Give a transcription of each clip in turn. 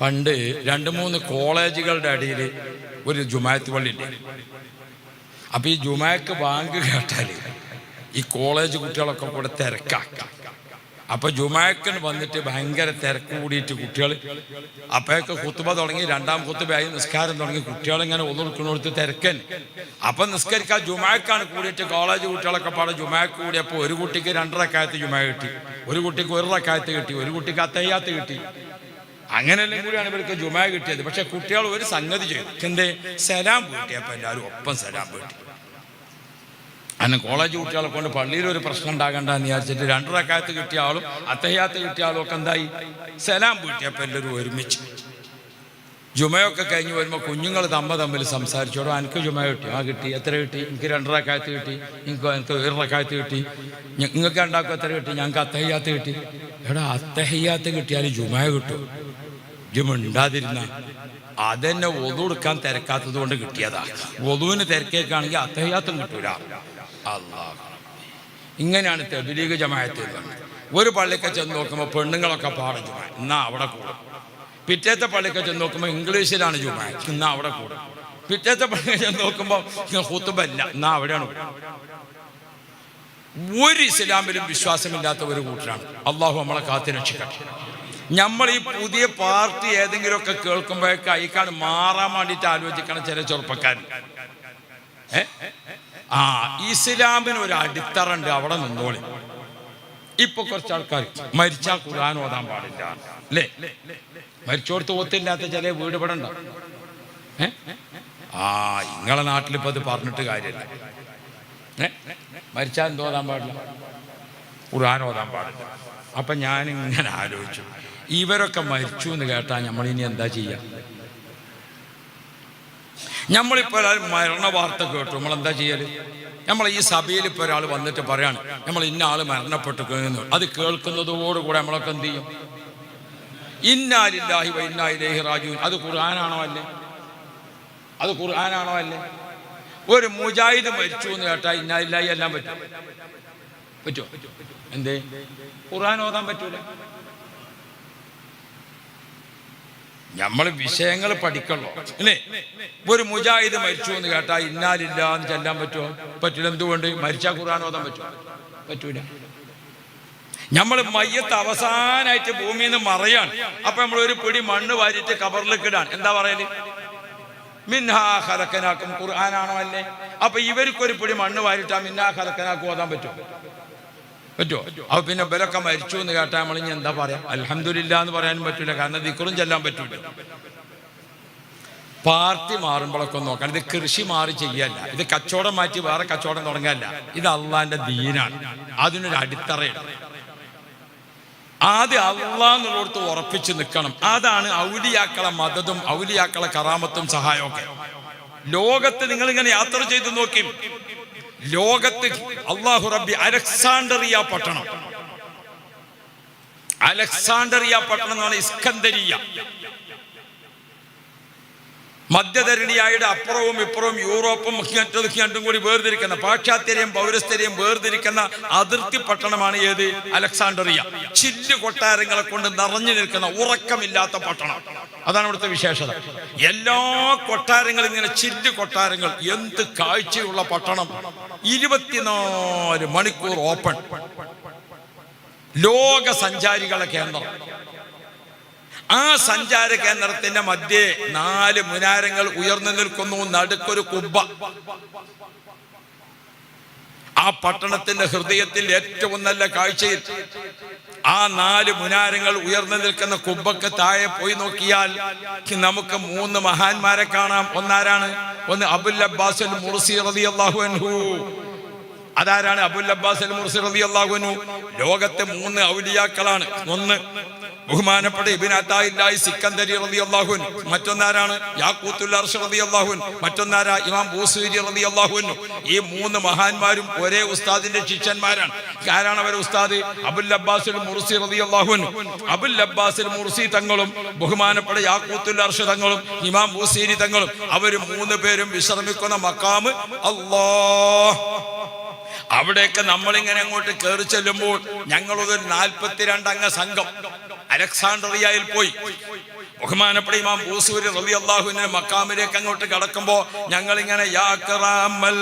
പണ്ട് രണ്ട് മൂന്ന് കോളേജുകളുടെ അടിയിൽ ഒരു ജുമായത്ത് പള്ളിയുണ്ട് അപ്പൊ ഈ ജുമായക്ക് ബാങ്ക് കേട്ടാൽ ഈ കോളേജ് കുട്ടികളൊക്കെ കൂടെ തിരക്കാക്കാം അപ്പൊ ജുമാക്കൻ വന്നിട്ട് ഭയങ്കര തിരക്ക് കൂടിയിട്ട് കുട്ടികൾ അപ്പോഴൊക്കെ കുത്തുബ തുടങ്ങി രണ്ടാം കുത്തുബയായി നിസ്കാരം തുടങ്ങി കുട്ടികൾ ഇങ്ങനെ ഒന്നുകൊടുക്കുന്നിടത്ത് തിരക്കൻ അപ്പൊ നിസ്കരിക്കാൻ ജുമാക്കാണ് കൂടിയിട്ട് കോളേജ് കുട്ടികളൊക്കെ പാടെ ജുമാക്ക് കൂടിയപ്പോൾ ഒരു കുട്ടിക്ക് രണ്ടരക്കായത്ത് ജുമാ കിട്ടി ഒരു കുട്ടിക്ക് ഒരു റക്കായത്ത് കിട്ടി ഒരു കുട്ടിക്ക് അത്തയ്യാത്ത് കിട്ടി. അങ്ങനെല്ലാം കൂടിയാണ് ഇവർക്ക് ജുമാ കിട്ടിയത്. പക്ഷെ കുട്ടികൾ ഒരു സംഗതി ചെയ്തു. എന്തേ? സലാം വീട്ടിയപ്പോൾ എല്ലാവരും ഒപ്പം സലാം വീട്ടി. അങ്ങനെ കോളേജ് കുട്ടികളെ കൊണ്ട് പള്ളിയിൽ ഒരു പ്രശ്നം ഉണ്ടാകണ്ട എന്ന് വിചാരിച്ചിട്ട് രണ്ടരക്കാലത്ത് കിട്ടിയ ആളും അത്തഹ്യാത്ത് കിട്ടിയ ആളും ഒക്കെ എന്തായി? സലാം വീട്ടിയപ്പോൾ എല്ലാവരും ഒരുമിച്ച്. ജുമയൊക്കെ കഴിഞ്ഞ് വരുമ്പോൾ കുഞ്ഞുങ്ങൾ തമ്മ തമ്മിൽ സംസാരിച്ചോടോ എനിക്ക് ജുമ കിട്ടി. ആ കിട്ടി. എത്ര കിട്ടി? എനിക്ക് രണ്ടരക്കാലത്ത് കിട്ടി. എനിക്ക് എനിക്ക് ഒരക്കാലത്ത് കിട്ടി. നിങ്ങൾക്ക് രണ്ടാക്കും എത്ര കിട്ടി? ഞങ്ങൾക്ക് അത്തഹ്യാത്ത് കിട്ടി. എടാ അത്തഹ്യാത്ത് കിട്ടിയാൽ ജുമ കിട്ടും. ജുമ ഉണ്ടാതിരുന്ന അതെന്നെ ഒതു കൊടുക്കാൻ തിരക്കാത്തത് കൊണ്ട് കിട്ടിയതാ. ഒതുവിന് തിരക്കേക്കാണെങ്കിൽ അത്തഹ്യാത്തും കിട്ടൂല. അള്ളാഹ് ഇങ്ങനെയാണ് തെബിലീഗ് ജമായത്ത് ഉള്ളത്. ഒരു പള്ളിക്ക് ചെന്ന് നോക്കുമ്പോൾ പെണ്ണുങ്ങളൊക്കെ പാടും ജുമ. എന്നാ അവിടെ കൂടും. പിറ്റേത്തെ പള്ളിക്ക് ചെന്ന് നോക്കുമ്പോൾ ഇംഗ്ലീഷിലാണ് ജുമ. എന്നാ അവിടെ കൂടും. പിറ്റേത്തെ പള്ളിക്ക് ചെന്ന് നോക്കുമ്പോൾ ഹുത്തുബല്ല എന്നാ അവിടെയാണ് ഒരു ഇസ്ലാമിലും വിശ്വാസമില്ലാത്ത ഒരു കൂട്ടരാണ്. അള്ളാഹു നമ്മളെ കാത്തി രക്ഷിക്കട്ടെ നമ്മൾ ഈ പുതിയ പാർട്ടി ഏതെങ്കിലുമൊക്കെ കേൾക്കുമ്പോഴൊക്കെ അയക്കാട് മാറാൻ വേണ്ടിയിട്ട് ആലോചിക്കണം ചില ചെറുപ്പക്കാർ. ആ ഇസ്ലാമിന് ഒരു അടിത്തറ ഉണ്ട് അവിടെ നിന്നോളി. ഇപ്പൊ കുറച്ച് ആൾക്കാർ മരിച്ചാൽ ഖുർആൻ ഓതാൻ പാടില്ല. അല്ലേ മരിച്ചോടത്ത് ഓത്തില്ലാത്ത ചില വീട് ഇവിടെ ഉണ്ടോ? ആ ഇങ്ങളെ നാട്ടിലിപ്പോ അത് പറഞ്ഞിട്ട് കാര്യമില്ല. മരിച്ചാൽ എന്തോ ഓതാൻ പാടില്ല? ഖുർആൻ ഓതാൻ പാടില്ല. ഞാൻ ഇങ്ങനെ ആലോചിച്ചു. ഇവരൊക്കെ മരിച്ചു എന്ന് കേട്ടാൽ നമ്മൾ ഇനി എന്താ ചെയ്യുക നമ്മളിപ്പോൾ ഒരാൾ മരണ വാർത്ത കേട്ടു. നമ്മൾ എന്താ ചെയ്യൽ? നമ്മൾ ഈ സഭയിൽ ഇപ്പോൾ ഒരാൾ വന്നിട്ട് പറയാണ് നമ്മൾ ഇന്ന ആൾ മരണപ്പെട്ടു കഴിഞ്ഞു അത് കേൾക്കുന്നതോടുകൂടെ നമ്മളൊക്കെ എന്ത് ചെയ്യും? ഇന്നാലില്ലാഹി വ ഇന്നാ ഇലൈഹി റാജിഊൻ. അത് ഖുർആനാണോ അല്ലേ? അത് ഖുർആനാണോ അല്ലേ? ഒരു മുജാഹിദ് മരിച്ചു എന്ന് കേട്ടാൽ ഇന്നാലില്ലാഹി എല്ലാം പറ്റും? പറ്റുമോ എന്തേ? ഖുർആൻ ഓതാൻ പറ്റൂല? നമ്മൾ വിഷയങ്ങൾ പഠിക്കണോ? അല്ലേ? ഒരു മുജാഹിദ് മരിച്ചു എന്ന് കേട്ടാ ഇന്നാലില്ല എന്ന് ചെല്ലാൻ പറ്റുമോ പറ്റില്ല എന്തുകൊണ്ട്? മരിച്ചാൽ ഖുർആൻ ഓതാൻ പറ്റുമോ പറ്റൂല. നമ്മൾ മയ്യത്ത് അവസാനായിട്ട് ഭൂമിയിൽ നിന്ന് മറയാണ്. അപ്പൊ നമ്മൾ ഒരു പിടി മണ്ണ് വാരിയിട്ട് കബറിലേക്ക് ഇടാൻ. എന്താ പറയൽ? മിൻഹാ ഖലക്കനാക്കും ഖുർആനാണോ അല്ലേ? അപ്പൊ ഇവർക്കൊരു പിടി മണ്ണ് വാരിട്ടാ മിന്നാ ഖലക്കനാക്കും ഓതാൻ പറ്റുമോ പറ്റുമോ അപ്പൊ പിന്നെ ബലൊക്കെ മരിച്ചു എന്ന് കേട്ടാൽ നമ്മൾ ഇനി എന്താ പറയാ? അലഹമില്ല എന്ന് പറയാനും പറ്റൂല കാരണം ദിക്കറും ചെല്ലാൻ പറ്റൂല. പാർട്ടി മാറുമ്പോഴൊക്കെ നോക്കണം. ഇത് കൃഷി മാറി ചെയ്യല്ല. ഇത് കച്ചവടം മാറ്റി വേറെ കച്ചവടം തുടങ്ങല്ല. ഇത് അള്ളാന്റെ ദീനാണ്. അതിനൊരു അടിത്തറയാണ് ആദ്യം അള്ളാന്നുള്ളടത്ത് ഉറപ്പിച്ചു നിൽക്കണം. അതാണ് ഔലിയാക്കളെ മതതും ഔലിയാക്കളെ കറാമത്തും സഹായമൊക്കെ. ലോകത്ത് നിങ്ങൾ ഇങ്ങനെ യാത്ര ചെയ്ത് നോക്കി. ലോകത്ത് അള്ളാഹു റബ്ബി അലക്സാണ്ടറിയ പട്ടണം. അലക്സാണ്ടറിയ പട്ടണം എന്നാണ് ഇസ്കന്ദരിയ. മധ്യധരണിയായുടെ അപ്പുറവും ഇപ്പുറവും യൂറോപ്പും രണ്ടും കൂടി വേർതിരിക്കുന്ന പാശ്ചാത്യരെയും പൗരസ്ഥരെയും വേർതിരിക്കുന്ന അതിർത്തി പട്ടണമാണ് ഏത്? അലക്സാണ്ടറിയ. ചില്ല് കൊട്ടാരങ്ങളെ കൊണ്ട് നിറഞ്ഞു നിൽക്കുന്ന ഉറക്കമില്ലാത്ത പട്ടണം. അതാണ് ഇവിടുത്തെ വിശേഷത. എല്ലാ കൊട്ടാരങ്ങളും ഇങ്ങനെ ചില്ല് കൊട്ടാരങ്ങൾ എന്ത് കാഴ്ചയുള്ള പട്ടണം. ഇരുപത്തിനാല് മണിക്കൂർ ഓപ്പൺ. ലോക സഞ്ചാരികളെ കേന്ദ്രം. ആ സഞ്ചാര കേന്ദ്രത്തിന്റെ മധ്യേ നാല് മുനാരങ്ങൾ ഉയർന്നു നിൽക്കുന്നു. നടുക്കൊരു കുബ്ബ. ആ പട്ടണത്തിന്റെ ഹൃദയത്തിൽ ഏറ്റവും നല്ല കാഴ്ചയിൽ ആ നാല് മുനാരങ്ങൾ ഉയർന്നു നിൽക്കുന്ന കുബ്ബക്ക് താഴെ പോയി നോക്കിയാൽ നമുക്ക് മൂന്ന് മഹാന്മാരെ കാണാം. ഒന്നാരാണ്? ഒന്ന് അബുൽ അബ്ബാസ് മുർസി റളിയല്ലാഹു അൻഹു. അതാരാണ് അബുൽ അബ്ബാസ് മുർസി റളിയല്ലാഹു അൻഹു? ലോകത്തെ മൂന്ന് ഔലിയാക്കളാണ്. ഒന്ന് ബഹുമാനപ്പെട്ട ഇബിൻ അത്തായില്ലായി സിക്കന്ദരി റളിയല്ലാഹു അൻഹു. മറ്റൊന്നാരാണ്? യാക്കൂത്തുൽ അർഷ് റളിയല്ലാഹു അൻഹു. മറ്റൊന്നാരാ? ഇമാം ബൂസൂരി റളിയല്ലാഹു അൻഹു. ഈ മൂന്ന് മഹാന്മാരും ഒരേ ഉസ്താദിന്റെ ശിഷ്യന്മാരാണ്. ആരാണ് അവരെ ഉസ്താദ്? അബുൽ അബ്ബാസുൽ മുർസി റളിയല്ലാഹു അൻഹു. അബുൽ അബ്ബാസുൽ മുർസി തങ്ങളും ബഹുമാനപ്പെട്ട യാക്കൂത്തുൽ അർഷ് തങ്ങളും ഇമാം ബൂസീരി തങ്ങളും അവർ മൂന്ന് പേരും വിശ്രമിക്കുന്ന മക്കാമ് അല്ലാഹ്. അവിടെയൊക്കെ നമ്മളിങ്ങനെ അങ്ങോട്ട് കയറി ചെല്ലുമ്പോൾ ഞങ്ങളൊരു നാൽപ്പത്തിരണ്ട് അംഗ സംഘം. അലക്സാണ്ട്രിയയിൽ പോയി. ബഹുമാനപ്പെട്ട ഇമാം ബൂസൂരി റബി അള്ളാഹുവിന്റെ മക്കാമിലേക്ക് അങ്ങോട്ട് കടക്കുമ്പോ ഞങ്ങൾ ഇങ്ങനെ യാ അക്റമൽ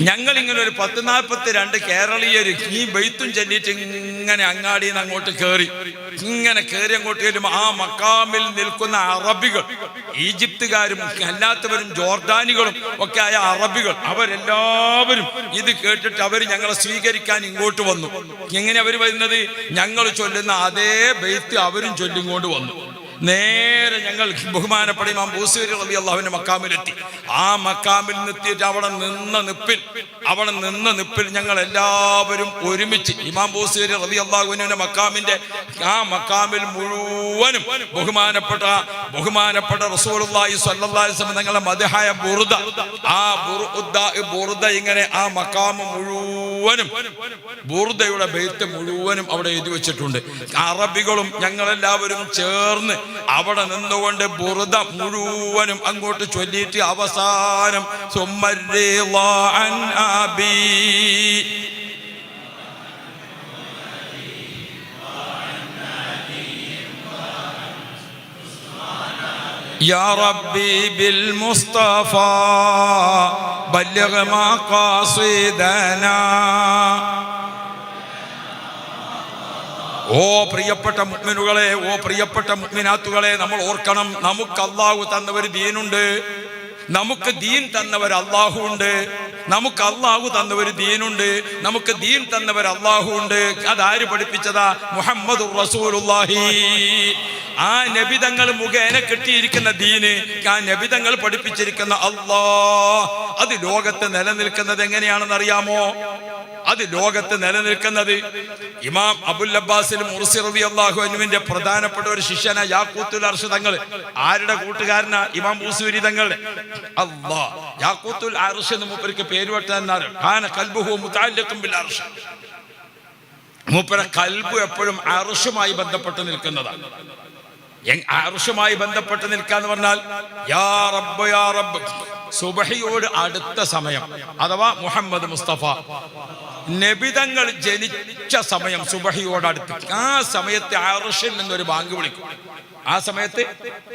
ഞങ്ങൾ ഇങ്ങനെ ഒരു പത്ത് നാൽപ്പത്തി രണ്ട് കേരളീയർ ഈ ബെയ്ത്തും ചെന്നിട്ട് ഇങ്ങനെ അങ്ങാടിയിൽ നിന്ന് അങ്ങോട്ട് കയറി ഇങ്ങനെ കയറി അങ്ങോട്ട് കയറുമ്പോൾ ആ മക്കാമിൽ നിൽക്കുന്ന അറബികൾ ഈജിപ്തുകാരും അല്ലാത്തവരും ജോർദാനികളും ഒക്കെ ആയ അറബികൾ അവരെല്ലാവരും ഇത് കേട്ടിട്ട് അവർ ഞങ്ങളെ സ്വീകരിക്കാൻ ഇങ്ങോട്ട് വന്നു. എങ്ങനെ അവർ വരുന്നത്? ഞങ്ങൾ ചൊല്ലുന്ന അതേ ബെയ്ത്ത് അവരും ചൊല്ലിങ്ങോട്ട് വന്നു. നേരെ ഞങ്ങൾ ബഹുമാനപ്പെട്ട ഇമാം ബൂസൂരി റബി അള്ളാഹുവിന്റെ മക്കാമിലെത്തി. ആ മക്കാമിൽ നിർത്തിയിട്ട് അവിടെ നിന്ന നിപ്പിൽ അവിടെ നിന്ന നിപ്പിൽ ഞങ്ങൾ എല്ലാവരും ഒരുമിച്ച് ഇമാം ബൂസൂരി റബി അള്ളാഹുവിന്റെ മക്കാമിന്റെ ആ മക്കാമിൽ മുഴുവനും ബഹുമാനപ്പെട്ട ബഹുമാനപ്പെട്ട അലൈഹി വസല്ലം തങ്ങളുടെ മദഹായ ബുറുദ ആ ബുറുദ ബുറുദ ഇങ്ങനെ ആ മക്കാമ് മുഴുവനും ബുറുദയുടെ ബെയ്ത്ത് മുഴുവനും അവിടെ എഴുതി വെച്ചിട്ടുണ്ട് അറബികളും ഞങ്ങളെല്ലാവരും ചേർന്ന് അവിടെ നിന്നുകൊണ്ട് ബുറുദ മുഴുവനും അങ്ങോട്ട് ചൊല്ലിയിട്ട് അവസാനം സുമ്മരീള അൻ അബീ يا ربي بالمصطفى بلغ مقاصدنا ഓ പ്രിയപ്പെട്ട മുഗ്മിനുകളെ ഓ പ്രിയപ്പെട്ട മുഗ്മിനാത്തുകളെ നമ്മൾ ഓർക്കണം നമുക്ക് അള്ളാഹു തന്നവർ ദീനുണ്ട് നമുക്ക് ദീൻ തന്നവർ അള്ളാഹു ഉണ്ട്. നമുക്ക് അള്ളാഹു തന്നവർ ദീനുണ്ട്. നമുക്ക് ദീൻ തന്നവർ അള്ളാഹു ഉണ്ട്. അതാര് പഠിപ്പിച്ചതാ? മുഹമ്മദ് റസൂലുള്ളാഹി. ആ നബിതങ്ങൾ മുഖേന കിട്ടിയിരിക്കുന്ന ദീന് ആ നബിതങ്ങൾ പഠിപ്പിച്ചിരിക്കുന്ന അള്ളാ അത് ലോകത്ത് നിലനിൽക്കുന്നത് എങ്ങനെയാണെന്ന് അറിയാമോ അത് ലോകത്ത് നിലനിൽക്കുന്നത്. ഇമാം അബുൽ അബ്ബാസിൽ മുർസി റബി അള്ളാഹു അനുവിന്റെ പ്രധാനപ്പെട്ട ഒരു ശിഷ്യന യാക്കൂത്തുൽ അർഷ് തങ്ങൾ. ആരുടെ കൂട്ടുകാരനാ? ഇമാം മൂസൂരി തങ്ങൾ. അള്ളാ യാക്കൂത്തുൽ അർഷ് എന്ന് മൂപ്പർക്ക് പേര് വെട്ടാൻ കൽബുഹു ബിൽ അർഷ്. മൂപ്പര കൽബ് എപ്പോഴും അർഷുമായി ബന്ധപ്പെട്ട് നിൽക്കുന്നതാണ് അർഷുമായി ബന്ധപ്പെട്ട് നിൽക്കാന്ന് പറഞ്ഞാൽ യാ റബ്ബ് യാ റബ്ബ് സുബഹിയോട് അടുത്ത സമയം. അഥവാ മുഹമ്മദ് മുസ്തഫ. നബിതങ്ങൾ ജനിച്ച സമയം സുബഹിയോട് അടുത്ത് ആ സമയത്ത് അർഷിൽ നിന്നൊരു ബാങ്ക് വിളിക്കും. ആ സമയത്ത്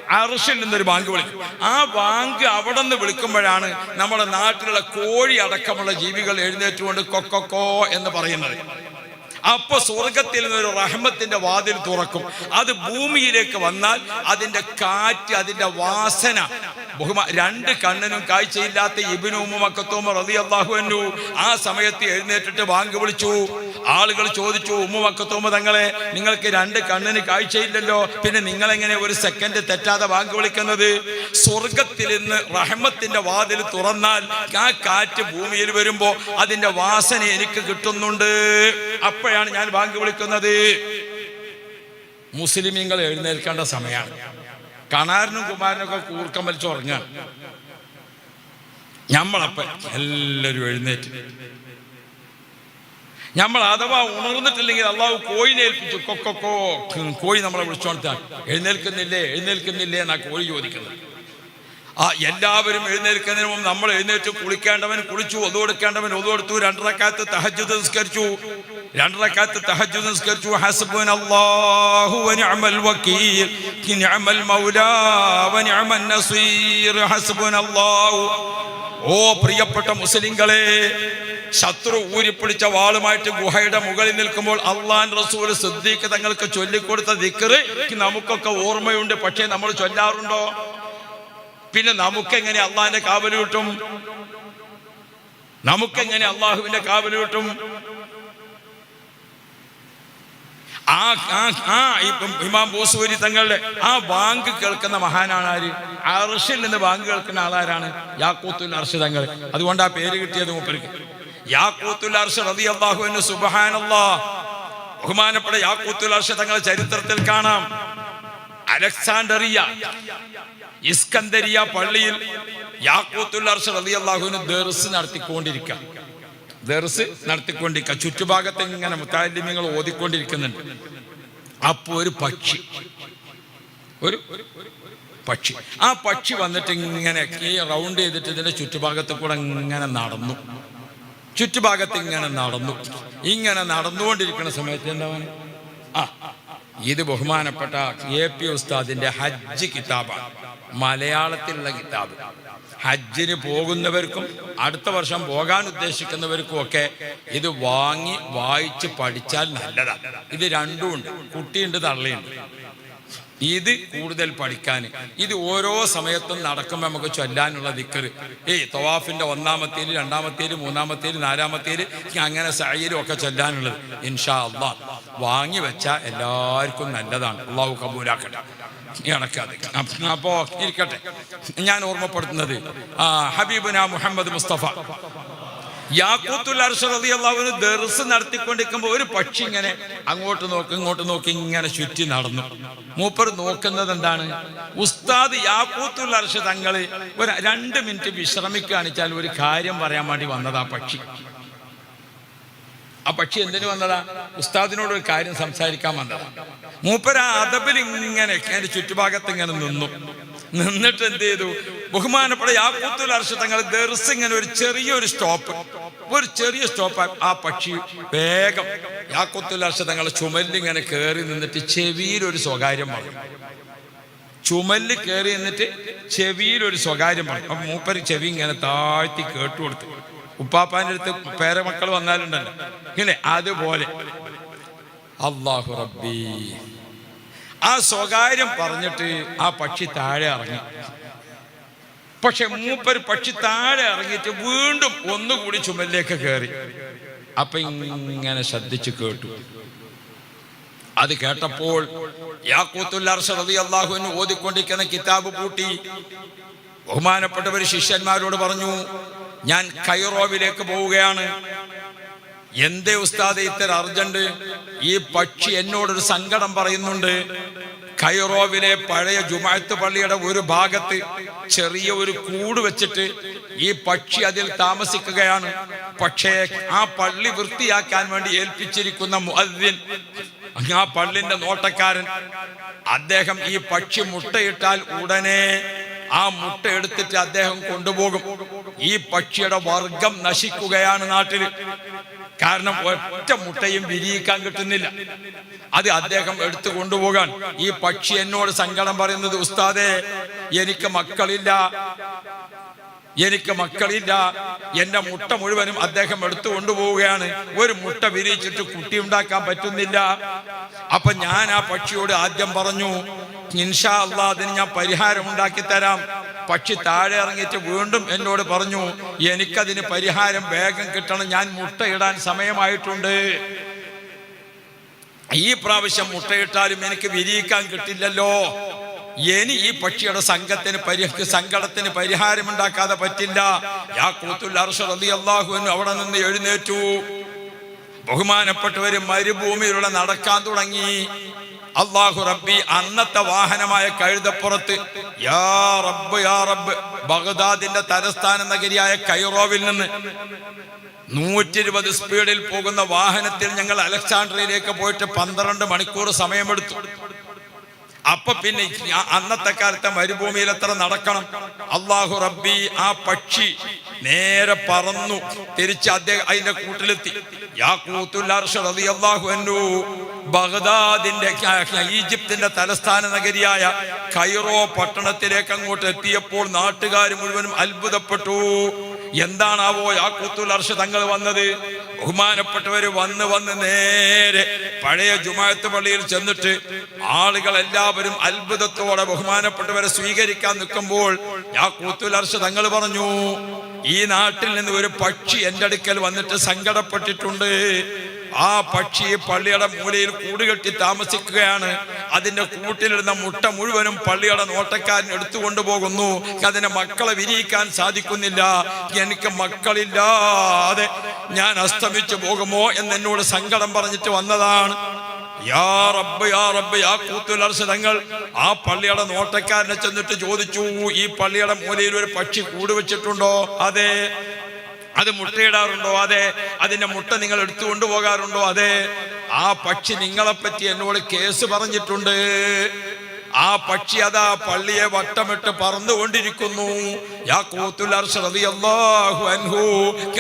അർഷിൽ നിന്നൊരു ബാങ്ക് വിളിക്കും. ആ ബാങ്ക് അവിടെ നിന്ന് വിളിക്കുമ്പോഴാണ് നമ്മുടെ നാട്ടിലുള്ള കോഴി അടക്കമുള്ള ജീവികൾ എഴുന്നേറ്റുകൊണ്ട് കൊക്കൊക്കോ എന്ന് പറയുന്നത്. അപ്പൊ സ്വർഗത്തിൽ നിന്നൊരു റഹ്മത്തിന്റെ വാതിൽ തുറക്കും. അത് ഭൂമിയിലേക്ക് വന്നാൽ അതിന്റെ കാറ്റ് അതിന്റെ വാസന ബഹുമാ രണ്ട് കണ്ണിനും കാഴ്ചയില്ലാത്ത ഇബിനും മക്കത്തോമ റതി അള്ളാഹുവിനു ആ സമയത്ത് എഴുന്നേറ്റിട്ട് ബാങ്ക് വിളിച്ചു. ആളുകൾ ചോദിച്ചു ഉമ്മു മക്കത്തോമ തങ്ങളെ നിങ്ങൾക്ക് രണ്ട് കണ്ണിന് കാഴ്ചയില്ലല്ലോ. പിന്നെ നിങ്ങളെങ്ങനെ ഒരു സെക്കൻഡ് തെറ്റാതെ ബാങ്ക് വിളിക്കുന്നത്? സ്വർഗത്തിൽ നിന്ന് റഹ്മത്തിന്റെ വാതിൽ തുറന്നാൽ ആ കാറ്റ് ഭൂമിയിൽ വരുമ്പോ അതിന്റെ വാസന എനിക്ക് കിട്ടുന്നുണ്ട്. അപ്പോഴാണ് ഞാൻ ബാങ്ക് വിളിക്കുന്നത്. മുസ്ലിമീങ്ങൾ എഴുന്നേൽക്കേണ്ട സമയമാണ്. കണാരനും കുമാരനും ഒക്കെ കൂർക്കം വലിച്ച് ഉറങ്ങാണ്. ഞമ്മളപ്പ എല്ലാവരും എഴുന്നേറ്റ്. നമ്മൾ അഥവാ ഉണർന്നിട്ടില്ലെങ്കിൽ അള്ളാഹു കോഴിനെ ഏൽപ്പിച്ചു കൊക്കൊക്കോ കോഴി നമ്മളെ വിളിച്ചോണ്ടാണ് എഴുന്നേൽക്കുന്നില്ലേ എഴുന്നേൽക്കുന്നില്ലേ എന്നാ കോഴി ചോദിക്കുന്നത്. ആ എല്ലാവരും എഴുന്നേൽക്കുന്നതിന് മുമ്പ് നമ്മൾ എഴുന്നേറ്റ് കുളിക്കേണ്ടവൻ കുളിച്ചു ഒതു കൊടുക്കേണ്ടവൻ ഒതു കൊടുത്തു രണ്ടരക്കാലത്ത് തഹജ്ജുദ് നിസ്കരിച്ചു. രണ്ടരക്കാലത്ത് തഹജ്ജുദ് നിസ്കരിച്ചു. ഹസ്ബുൻ അല്ലാഹു മൗലാ ഹസ്ബുൻ അല്ലാഹു ഓ പ്രിയപ്പെട്ട മുസ്ലിങ്ങളെ ശത്രു ഊരിപ്പിടിച്ച വാളുമായിട്ട് ഗുഹയുടെ മുകളിൽ നിൽക്കുമ്പോൾ അള്ളാൻ റസൂൽ സിദ്ദീഖ് തങ്ങൾക്ക് ചൊല്ലിക്കൊടുത്ത ദിക്കറ് നമുക്കൊക്കെ ഓർമ്മയുണ്ട്. പക്ഷേ നമ്മൾ ചൊല്ലാറുണ്ടോ? പിന്നെ നമുക്കെങ്ങനെ അള്ളാഹിന്റെ കാവൽ കിട്ടും? നമുക്കെങ്ങനെ അള്ളാഹുവിന്റെ കാവൽ കിട്ടും? ആ ആ ആ ഇമാം ബോസുവരി തങ്ങളുടെ ആ വാങ്ക് കേൾക്കുന്ന മഹാനാണ് ആര്? അർഷിൽ നിന്ന് വാങ്ക് കേൾക്കുന്ന ആളാരാണ്? യാക്കൂത്തുൽ അർഷ് തങ്ങൾ. അതുകൊണ്ട് ആ പേര് കിട്ടിയത് മൂപ്പർക്ക്. യാക്കൂത്തുൽ അർഷ് റതി അള്ളാഹു സുബഹാനല്ലാ. ബഹുമാനപ്പെട്ട യാക്കൂത്തുൽ അർഷ് തങ്ങളുടെ ചരിത്രത്തിൽ കാണാം. അലക്സാണ്ടറിയ. ഇസ്കന്ദരിയ പള്ളിയിൽ യാക്കൂത്തുൽ അർഷ് റളിയല്ലാഹുവിന് ദർസ് നടത്തിക്കൊണ്ടിരിക്കുക ദർസ് നടത്തിക്കൊണ്ടിരിക്കുക ചുറ്റുഭാഗത്ത് ഇങ്ങനെ മുത്താലിമ്യങ്ങൾ ഓതിക്കൊണ്ടിരിക്കുന്നുണ്ട്. അപ്പോൾ ഒരു പക്ഷി. ഒരു പക്ഷി. ആ പക്ഷി വന്നിട്ട് ഇങ്ങനെ ഈ റൗണ്ട് ചെയ്തിട്ട് ഇതിന്റെ ചുറ്റുഭാഗത്ത് കൂടെ ഇങ്ങനെ നടന്നു. ചുറ്റുഭാഗത്ത് ഇങ്ങനെ നടന്നു. ഇങ്ങനെ നടന്നുകൊണ്ടിരിക്കുന്ന സമയത്ത് എന്താണ് ആ ഇത് ബഹുമാനപ്പെട്ട എ പി ഉസ്താദിന്റെ ഹജ്ജ് കിതാബാണ്. മലയാളത്തിലുള്ള കിതാബ്. ഹജ്ജിന് പോകുന്നവർക്കും അടുത്ത വർഷം പോകാൻ ഉദ്ദേശിക്കുന്നവർക്കും ഒക്കെ ഇത് വാങ്ങി വായിച്ച് പഠിച്ചാൽ നല്ലതാണ് ഇത് രണ്ടും ഉണ്ട്. കുട്ടിയുണ്ട് തള്ളിയുണ്ട്. ഇത് കൂടുതൽ പഠിക്കാൻ. ഇത് ഓരോ സമയത്തും നടക്കുമ്പോൾ നമുക്ക് ചൊല്ലാനുള്ള ദിക്കർ ഏയ് തവാഫിന്റെ ഒന്നാമത്തേൽ രണ്ടാമത്തേൽ മൂന്നാമത്തേൽ നാലാമത്തേൽ അങ്ങനെ സാഹചര്യം ഒക്കെ ചൊല്ലാനുള്ളത്. ഇൻഷാ അള്ളാഹ് വാങ്ങി വെച്ചാൽ എല്ലാവർക്കും നല്ലതാണ്. അള്ളാഹു കബൂലാക്കട്ടെ. ഇണക്കാതെ അപ്പോ ഇരിക്കട്ടെ. ഞാൻ ഓർമ്മപ്പെടുത്തുന്നത് ഹബീബുന മുഹമ്മദ് മുസ്തഫ. യാക്കൂത്തുൽ അർഷ ദർസ് നടത്തിക്കൊണ്ടിരിക്കുമ്പോൾ ഒരു പക്ഷി ഇങ്ങനെ അങ്ങോട്ട് നോക്കി ഇങ്ങോട്ട് നോക്കി ഇങ്ങനെ ചുറ്റി നടന്നു. മൂപ്പർ നോക്കുന്നത് എന്താണ്? ഉസ്താദ് യാക്കൂത്തുൽ അർഷ തങ്ങൾ ഒരു രണ്ട് മിനിറ്റ് വിശ്രമിക്കുകയാണെച്ചാൽ ഒരു കാര്യം പറയാൻ വേണ്ടി വന്നതാ പക്ഷി. ആ പക്ഷി എന്തിനു വന്നതാ? ഉസ്താദിനോട് ഒരു കാര്യം സംസാരിക്കാൻ വന്നതാ. മൂപ്പര അതബിൽ ഇങ്ങനെ അതിന്റെ ചുറ്റുഭാഗത്ത് ഇങ്ങനെ നിന്നു. നിന്നിട്ട് എന്ത് ചെയ്തു? ബഹുമാനപ്പെട്ട യാക്കൂത്തുൽ അർഷ തങ്ങൾ ദർസ് ഇങ്ങനെ ഒരു ചെറിയൊരു സ്റ്റോപ്പ് ഒരു ചെറിയ സ്റ്റോപ്പ് ആ പക്ഷി വേഗം യാക്കൂത്തുൽ അർഷ തങ്ങൾ ചുമലിങ്ങനെ കയറി നിന്നിട്ട് ചെവിയിൽ ഒരു സ്വകാര്യം പറഞ്ഞു. ചുമലിൽ കയറി നിന്നിട്ട് ചെവിയിൽ ഒരു സ്വകാര്യം പറഞ്ഞു. അപ്പൊ മൂപ്പര് ചെവി ഇങ്ങനെ താഴ്ത്തി കേട്ടു കൊടുത്തു. ഉപ്പാപ്പാന്റെ അടുത്ത് പേരമക്കൾ വന്നാലുണ്ടല്ലോ. ഇങ്ങനെ അതുപോലെ. അള്ളാഹു റബ്ബി. ആ സ്വകാര്യം പറഞ്ഞിട്ട് ആ പക്ഷി താഴെ ഇറങ്ങി. പക്ഷെ മൂപ്പർ പക്ഷി താഴെ ഇറങ്ങിയിട്ട് വീണ്ടും ഒന്നുകൂടി ചുമലിലേക്ക് കയറി. അപ്പൊ ഇങ്ങനെ ശ്രദ്ധിച്ചു കേട്ടു. അത് കേട്ടപ്പോൾ അള്ളാഹുവിന് ഓതിക്കൊണ്ടിരിക്കുന്ന കിതാബ് പൂട്ടി. ബഹുമാനപ്പെട്ടവർ ശിഷ്യന്മാരോട് പറഞ്ഞു ഞാൻ കൈറോവിലേക്ക് പോവുകയാണ്. എന്തേ ഉസ്താദ് ഇത്തരം അർജന്റ്? ഈ പക്ഷി എന്നോടൊരു സങ്കടം പറയുന്നുണ്ട്. കൈറോവിലെ പഴയ ജുമായത്ത് പള്ളിയുടെ ഒരു ഭാഗത്ത് ചെറിയ ഒരു കൂട് വെച്ചിട്ട് ഈ പക്ഷി അതിൽ താമസിക്കുകയാണ്. പക്ഷേ ആ പള്ളി വൃത്തിയാക്കാൻ വേണ്ടി ഏൽപ്പിച്ചിരിക്കുന്ന മുഅദ്ദിൻ ആ പള്ളിന്റെ നോട്ടക്കാരൻ അദ്ദേഹം ഈ പക്ഷി മുട്ടയിട്ടാൽ ഉടനെ ആ മുട്ട എടുത്തിട്ട് അദ്ദേഹം കൊണ്ടുപോകും. ഈ പക്ഷിയുടെ വർഗം നശിക്കുകയാണ് നാട്ടിൽ കാരണം ഒറ്റ മുട്ടയും വിരിയിക്കാൻ കിട്ടുന്നില്ല. അത് അദ്ദേഹം എടുത്തു കൊണ്ടുപോകാൻ. ഈ പക്ഷി എന്നോട് സങ്കടം പറയുന്നത് ഉസ്താദേ എനിക്ക് മക്കളില്ല. എനിക്ക് മക്കളില്ല. എന്റെ മുട്ട മുഴുവനും അദ്ദേഹം എടുത്തു കൊണ്ടുപോവുകയാണ്. ഒരു മുട്ട വിരിയിച്ചിട്ട് കുട്ടി ഉണ്ടാക്കാൻ പറ്റുന്നില്ല. അപ്പൊ ഞാൻ ആ പക്ഷിയോട് ആദ്യം പറഞ്ഞു ഇൻഷാ അള്ളാ അതിന് ഞാൻ പരിഹാരം ഉണ്ടാക്കി തരാം. പക്ഷി താഴെ ഇറങ്ങിയിട്ട് വീണ്ടും എന്നോട് പറഞ്ഞു എനിക്കതിന് പരിഹാരം വേഗം കിട്ടണം. ഞാൻ മുട്ടയിടാൻ സമയമായിട്ടുണ്ട്. ഈ പ്രാവശ്യം മുട്ടയിട്ടാലും എനിക്ക് വിരിയിക്കാൻ കിട്ടില്ലല്ലോ. ഇനി ഈ പക്ഷിയുടെ സംഘത്തിന് പരി സങ്കടത്തിന് പരിഹാരമുണ്ടാക്കാതെ പറ്റില്ല. യാക്കൂത്തുൽ അൻഹു അവിടെ നിന്ന് എഴുന്നേറ്റു. ബഹുമാനപ്പെട്ടവര് മരുഭൂമിയിലൂടെ നടക്കാൻ തുടങ്ങി. അള്ളാഹു റബ്ബി അന്നത്തെ വാഹനമായ കഴുതപ്പുറത്ത് യാ റബ്ബ് യാ റബ്ബ് ബഗ്ദാദിന്റെ തലസ്ഥാന നഗരിയായ കൈറോവിൽ നിന്ന് നൂറ്റി ഇരുപത് സ്പീഡിൽ പോകുന്ന വാഹനത്തിൽ ഞങ്ങൾ അലക്സാണ്ട്രയിലേക്ക് പോയിട്ട് പന്ത്രണ്ട് മണിക്കൂർ സമയമെടുത്തു. അപ്പൊ പിന്നെ അന്നത്തെ കാലത്തെ മരുഭൂമിയിൽ എത്ര നടക്കണം? അള്ളാഹു റബ്ബി ആ പക്ഷി നേരെ പറന്നു. തിരിച്ച് അദ്ദേഹം അതിന്റെ കൂട്ടിലെത്തി. ബഗ്ദാദിന്റെ ഈജിപ്തിന്റെ തലസ്ഥാന നഗരിയായ കൈറോ പട്ടണത്തിലേക്ക് അങ്ങോട്ട് എത്തിയപ്പോൾ നാട്ടുകാർ മുഴുവനും അത്ഭുതപ്പെട്ടു. എന്താണാവോ യാക്കൂത്തുൽ അർഷ തങ്ങൾ വന്നത്? ബഹുമാനപ്പെട്ടവര് വന്ന് വന്ന് നേരെ പഴയ ജുമായത്ത് പള്ളിയിൽ ചെന്നിട്ട് ആളുകൾ എല്ലാവരും അത്ഭുതത്തോടെ ബഹുമാനപ്പെട്ടവരെ സ്വീകരിക്കാൻ നിൽക്കുമ്പോൾ ഞാൻ കൂത്തുലർച്ച തങ്ങൾ പറഞ്ഞു ഈ നാട്ടിൽ നിന്ന് ഒരു പക്ഷി എന്റെ അടുക്കൽ വന്നിട്ട് സങ്കടപ്പെട്ടിട്ടുണ്ട്. ആ പക്ഷി പള്ളിയുടെ മൂലയിൽ കൂടുകെട്ടി താമസിക്കുകയാണ്. അതിന്റെ കൂട്ടിലിടുന്ന മുട്ട മുഴുവനും പള്ളിയുടെ നോട്ടക്കാരൻ എടുത്തുകൊണ്ടു പോകുന്നു. അതിനെ മക്കളെ വിരിയിക്കാൻ സാധിക്കുന്നില്ല. എനിക്ക് മക്കളില്ലാതെ ഞാൻ അസ്തമിച്ചു പോകുമോ എന്ന് എന്നോട് സങ്കടം പറഞ്ഞിട്ട് വന്നതാണ്. യാ റബ്ബ് യാ റബ്ബ് യാ കൂത്തുലർശനങ്ങൾ ആ പള്ളിയുടെ നോട്ടക്കാരനെ ചെന്നിട്ട് ചോദിച്ചു ഈ പള്ളിയുടെ മൂലയിൽ ഒരു പക്ഷി കൂട് വെച്ചിട്ടുണ്ടോ? അതെ. അത് മുട്ടയിടാറുണ്ടോ? അതെ. അതിന്റെ മുട്ട നിങ്ങൾ എടുത്തു കൊണ്ടുപോകാറുണ്ടോ അതെ. ആ പക്ഷി നിങ്ങളെപ്പറ്റി എന്നോട് കേസ് പറഞ്ഞിട്ടുണ്ട്. ആ പക്ഷി അതാ പള്ളിയെ വട്ടമിട്ട് പറന്നുകൊണ്ടിരിക്കുന്നു.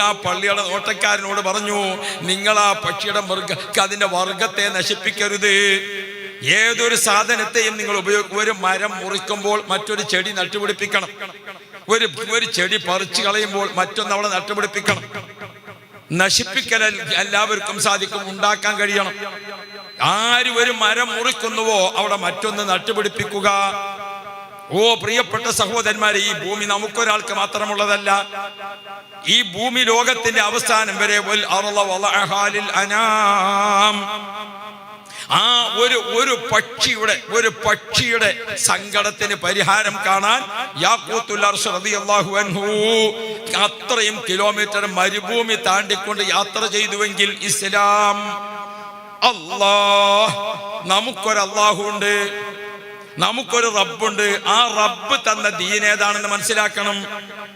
ആ പള്ളിയുടെ നോട്ടക്കാരനോട് പറഞ്ഞു നിങ്ങൾ ആ പക്ഷിയുടെ മൃഗ അതിന്റെ വർഗത്തെ നശിപ്പിക്കരുത്. ഏതൊരു സാധനത്തെയും നിങ്ങൾ ഉപയോഗ ഒരു മരം മുറിക്കുമ്പോൾ മറ്റൊരു ചെടി നട്ടുപിടിപ്പിക്കണം. ഒരു ഒരു ചെടി പറിച്ചു കളയുമ്പോൾ മറ്റൊന്ന് അവിടെ നട്ടുപിടിപ്പിക്കണം. നശിപ്പിക്കൽ എല്ലാവർക്കും സാധിക്കും ഉണ്ടാക്കാൻ കഴിയണം. ആര് ഒരു മരം മുറിക്കുന്നുവോ അവിടെ മറ്റൊന്ന് നട്ടുപിടിപ്പിക്കുക. ഓ പ്രിയപ്പെട്ട സഹോദരന്മാരെ ഈ ഭൂമി നമുക്കൊരാൾക്ക് മാത്രമുള്ളതല്ല. ഈ ഭൂമി ലോകത്തിന്റെ അവസാനം വരെ ആ ഒരു ഒരു പക്ഷിയുടെ ഒരു പക്ഷിയുടെ സങ്കടത്തിന് പരിഹാരം കാണാൻ അത്രയും കിലോമീറ്റർ മരുഭൂമി താണ്ടിക്കൊണ്ട് യാത്ര ചെയ്തുവെങ്കിൽ ഇസ്ലാം അല്ലാ നമുക്കൊരു ഉണ്ട് നമുക്കൊരു റബ്ബുണ്ട്. ആ റബ്ബ് തന്ന ദീൻ ഏതാണെന്ന് മനസ്സിലാക്കണം.